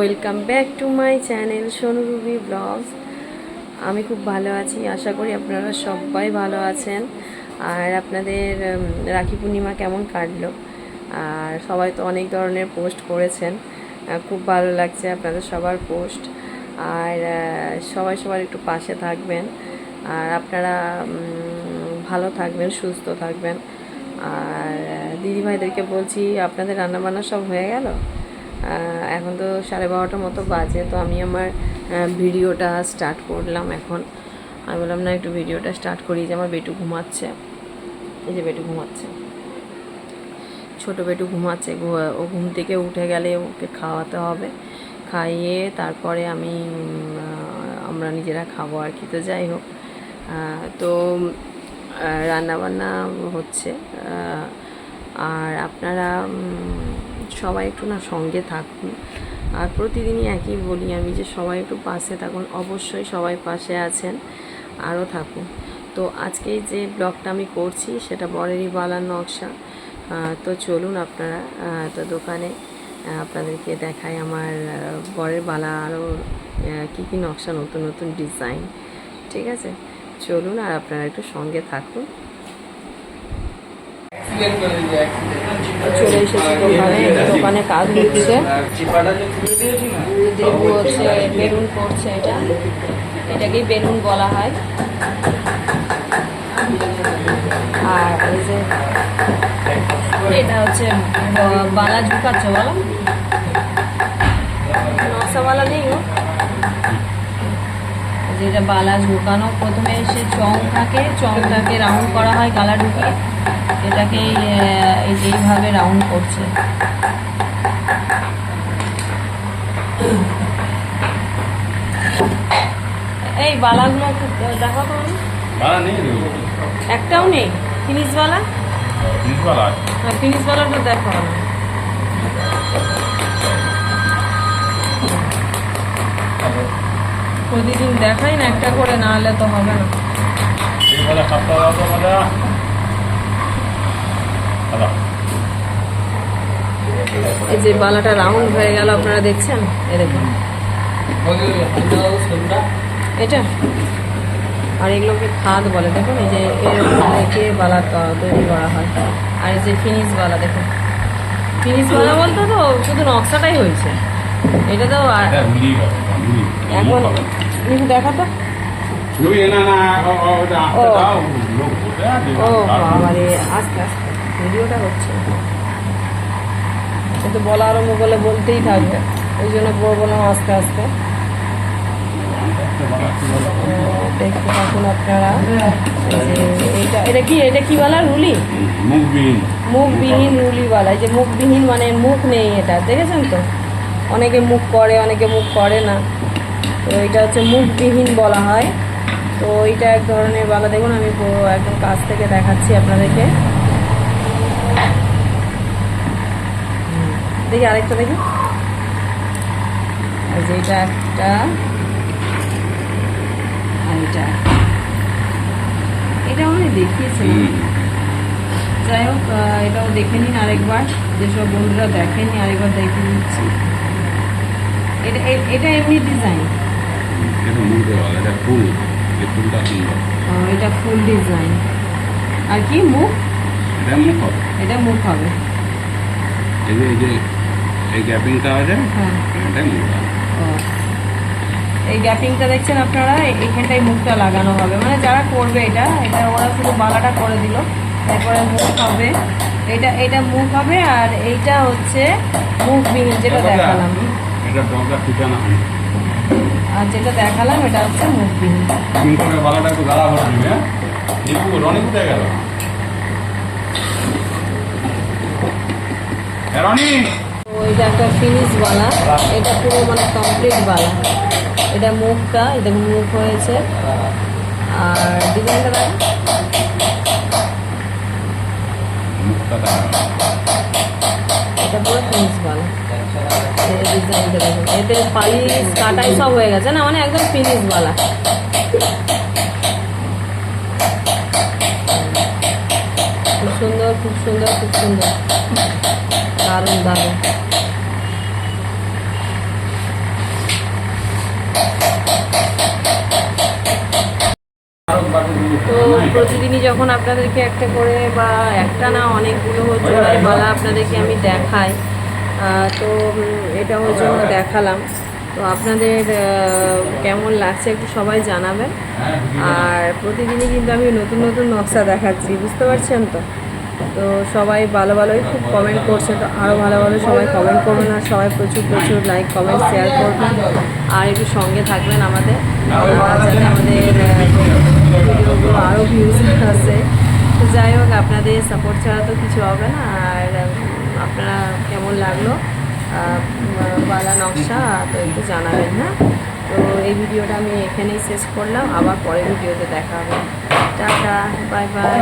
Welcome back to my channel Sonu Ruby vlogs আমি খুব ভালো আছি, আশা করি আপনারা সবাই ভালো আছেন। আর আপনাদের রাখি পূর্ণিমা কেমন কাটলো? আর সবাই তো অনেক ধরনের পোস্ট করেছেন। খুব ভালো লাগছে আপনাদের সবার পোস্ট। আর সবাই সবার একটু পাশে থাকবেন। আর আপনারা ভালো থাকবেন, সুস্থ থাকবেন। আর দিদিভাইদেরকে বলছি, আপনাদের রান্নাবান্না সব হয়ে গেল? এখন তো সাড়ে বারোটার মতো বাজে, তো আমি আমার ভিডিওটা স্টার্ট করলাম এখন। আমি বললাম, না, একটু ভিডিওটা স্টার্ট করি যে আমার বেটু ঘুমাচ্ছে। এই যে বেটু ঘুমাচ্ছে। ছোট বেটু ঘুমাচ্ছে ও ঘুম থেকে উঠে গেলে ওকে খাওয়াতে হবে। খাইয়ে তারপরে আমি আমরা নিজেরা খাব আর কি, তো যাই হোক। তো রান্না বান্না হচ্ছে। আর আপনারা সবাই একটু না সঙ্গে থাকুন। আর প্রতিদিনই একই বলি আমি যে সবাই একটু পাশে থাকুন, অবশ্যই সবাই পাশে আছেন, আরও থাকুন। তো আজকে যে ব্লগটা আমি করছি সেটা বরেরই বালার নকশা। তো চলুন আপনারা তো দোকানে আপনাদেরকে দেখাই আমার বরের বালা আরও কী কী নকশা, নতুন নতুন ডিজাইন। ঠিক আছে? চলুন আর আপনারা একটু সঙ্গে থাকুন। চলে এসেছি দোকানে দোকানে কাজ হচ্ছে। দেবু হচ্ছে বেলুন করছে এটা। এটাকেই বেলুন বলা হয়। আর এই যে এটা হচ্ছে বালা ঝুকাচ্ছে বলো নকশাওয়ালা নেই যেটা বালা ঝুকানো প্রথমে এসে চং থাকে চংটাকে রাউন্ড করা হয় গালা ঢুকিয়ে। এটাকে এইভাবে রাউন্ড করছে। এই বালাগুলো দেখো তো। একটাও নেই। ফিনিশ বালা? তিরিশবেলা হ্যাঁ ফিনিশ বালাটা দেখো। প্রতিদিন দেখাই না একটা করে না হলে তো হবে না। এই যে বালাটা রাউন্ড হয়ে গেল আপনারা দেখছেন? এ দেখুন। এটা? আর এগুলোকে খাদ বলে দেখুন এই যে এরকম রেখে বালা তৈরি করা হয়। আর এই যে ফিনিশ বালা দেখুন। ফিনিশ বালা বলতে তো শুধু নকশাটাই হয়েছে। এটা তো আর এখন একটু দেখা তো রুলি না না ও- বাবারে আস্তে আস্তে ভিডিওটা হচ্ছে। কিন্তু বলা আরম্ভ করলে বলতেই থাকবে। ওই জন্য বলব বললাম আস্তে আস্তে। দেখতে থাকুন আপনারা। যে এটা কি এটা কি বলা রুলি? মুখবিহীন রুলিওয়ালা। এই যে মুখবিহীন মানে মুখ নেই এটা দেখেছেন তো? অনেকে মুখ করে অনেকে মুখ করে না। তো এটা হচ্ছে মুখবিহীন বলা হয়। তো এইটা এক ধরনের বালা। দেখুন আমি একদম কাছ থেকে দেখাচ্ছি আপনাদেরকে। দেখি আরেকটা দেখি। এই যে এটা একটা আর এটা। এটা আমি দেখিয়েছিলাম যাই হোক এটাও দেখে নিন আরেকবার। যেসব বন্ধুরা দেখেননি আরেকবার দেখে নিচ্ছি। এটা এটা এমনি ডিজাইন এটা মুখে এটা ফুল এই ফুলটা সুন্দর। এটা ফুল ডিজাইন। আর কি মুখ? এটা মুখ হবে। এটা মুখ হবে। এই যে এই যে এই গ্যাপিংটা আছে এটা মুখ ও। এই গ্যাপিংটা দেখছেন আপনারা? এ- এখানটায় মুখটা লাগানো হবে। মানে যারা করবে এটা এটা ওরা শুধু বালাটা করে দিল তারপরে মুখ হবে। এটা এটা মুখ হবে আর এইটা হচ্ছে মুখ বিহীন যেটা দেখালাম। এটা ঠিকানা আর যেটা দেখালাম এটা হচ্ছে মুখ বিহীন পিঙ্কনের একটু গালা ভরে দিবি হ্যাঁ? রনি কোথায় গেল? রনি! তো এটা একটা ফিনিশ বালা। এটা পুরো মানে কমপ্লিট বালা। এটা মুখটা এটা মুখ হয়েছে। আর ডিজাইনটা দেখো। এটা পুরো ফিনিশ বালা। এতে পালিশ, কাটাই সব হয়ে গেছে না? মানে একদম ফিনিশওয়ালা খুব সুন্দর খুব সুন্দর খুব সুন্দর। দারুণ দারুণ। তো প্রতিদিনই যখন আপনাদেরকে একটা করে বা একটা না অনেকগুলো জোড়ায় বালা আপনাদেরকে আমি দেখাই। তো এটা ওই জন্য দেখালাম। তো আপনাদের কেমন লাগছে একটু সবাই জানাবেন। আর প্রতিদিনই কিন্তু আমি নতুন নতুন নকশা দেখাচ্ছি বুঝতে পারছেন তো? তো সবাই ভালো ভালোই খুব কমেন্ট করছে তো আরও ভালো ভালো সবাই কমেন্ট করবেন আর সবাই প্রচুর প্রচুর লাইক কমেন্ট শেয়ার করবেন। আর একটু সঙ্গে থাকবেন আমাদের। যাতে আমাদের ভিডিওগুলো আরও ভিউজ আসে। তো যাই হোক আপনাদের সাপোর্ট ছাড়া তো কিছু হবে না আর আপনারা কেমন লাগল? বালা নকশা, তো একটু জানাবেন না? তো এই ভিডিওটা আমি এখানেই শেষ করলাম। আবার পরের ভিডিওতে দেখা হবে। Tata, bye bye.